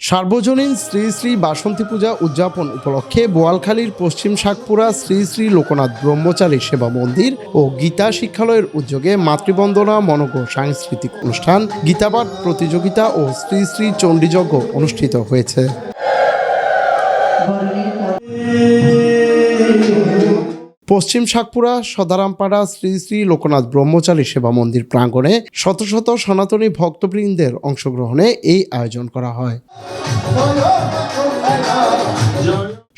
সার্বজনীন শ্রী শ্রী বাসন্তী পূজা উদযাপন উপলক্ষে বোয়ালখালীর পশ্চিম শাকপুরা শ্রী শ্রী লোকনাথ ব্রহ্মচারী সেবা মন্দির ও গীতা শিক্ষালয়ের উদ্যোগে মাতৃবন্দনা মনজ্ঞ সাংস্কৃতিক অনুষ্ঠান গীতাপাঠ প্রতিযোগিতা ও শ্রী শ্রী চণ্ডীযজ্ঞ অনুষ্ঠিত হয়েছে। পশ্চিম শাকপুরা সদারামপাড়া, শ্রী শ্রী লোকনাথ ব্রহ্মচারী সেবা মন্দির প্রাঙ্গণে শত শত সনাতনী ভক্তবৃন্দের অংশগ্রহণে এই আয়োজন করা হয়।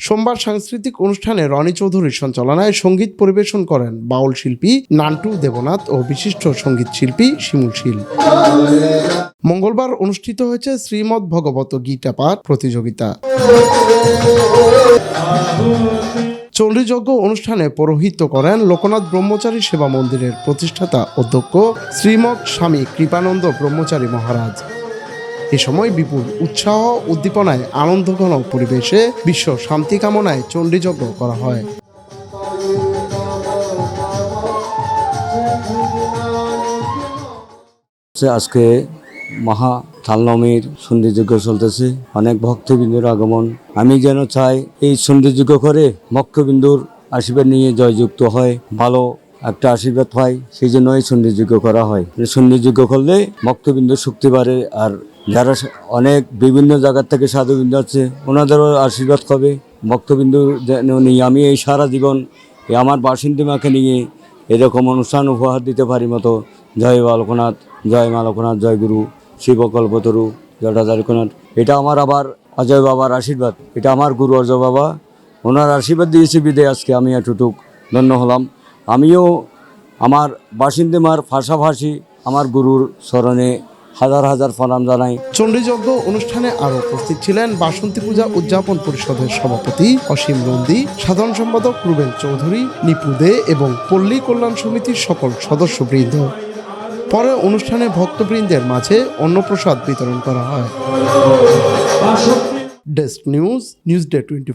সোমবার সাংস্কৃতিক অনুষ্ঠানে রনি চৌধুরীর সঞ্চালনায় সংগীত পরিবেশন করেন বাউল শিল্পী নান্টু দেবনাথ ও বিশিষ্ট সংগীত শিল্পী শিমুল শীল। মঙ্গলবার অনুষ্ঠিত হয়েছে শ্রীমৎ ভগবত গীতা পাঠ প্রতিযোগিতা। চণ্ডীযজ্ঞ অনুষ্ঠানে পৌরোহিত্য করেন লোকনাথ ব্রহ্মচারী সেবা মন্দিরের প্রতিষ্ঠাতা অধ্যক্ষ শ্রীমৎ স্বামী কৃপানন্দ ব্রহ্মচারী মহারাজ। এ সময় বিপুল উৎসাহ, উদ্দীপনায় আনন্দঘন পরিবেশে বিশ্ব শান্তি কামনায় চণ্ডীযজ্ঞ করা হয়। আজকে মহা থালনমির সন্ধিযজ্ঞ চলতেছে। অনেক ভক্তবিন্দুর আগমন। আমি যেন চাই এই সন্ধিযজ্ঞ করে মক্ষবিন্দুর আশীর্বাদ নিয়ে জয়যুক্ত হয়, ভালো একটা আশীর্বাদ পাই, সেই জন্য এই সন্ধিযজ্ঞ করা হয়। সন্ধিযজ্ঞ করলে ভক্তবিন্দু শক্তি বাড়ে আর যারা অনেক বিভিন্ন জায়গার থেকে সাধুবিন্দু আছে, ওনাদেরও আশীর্বাদ হবে ভক্তবিন্দু যেন নিয়ে আমি এই সারা জীবন এই আমার বাসিন্দী মাকে নিয়ে এরকম অনুষ্ঠান উপহার দিতে পারি মতো। জয় বালকনাথ, জয় মা লোকনাথ জয় গুরু, শিব কল্পতরু জটাধারীকনাথ এটা আমার আবার অজয় বাবার আশীর্বাদ। এটা আমার গুরু অজয় বাবা। ওনার আশীর্বাদ দিয়েছে বিদে আজকে আমি এতটুক ধন্য হলাম। আমিও আমার বাসিন্দেমার পাশাপাশি আমার গুরুর স্মরণে হাজার হাজার প্রণাম জানাই। চণ্ডীযজ্ঞ অনুষ্ঠানে আরও উপস্থিত ছিলেন বাসন্তী পূজা উদযাপন পরিষদের সভাপতি অসীম নন্দী সাধারণ সম্পাদক রুবেল চৌধুরী নিপু দে এবং পল্লী কল্যাণ সমিতির সকল সদস্যবৃন্দ। পরে অনুষ্ঠানে ভক্তবৃন্দের মাঝে অন্নপ্রসাদ বিতরণ করা হয়। Desk news news day twenty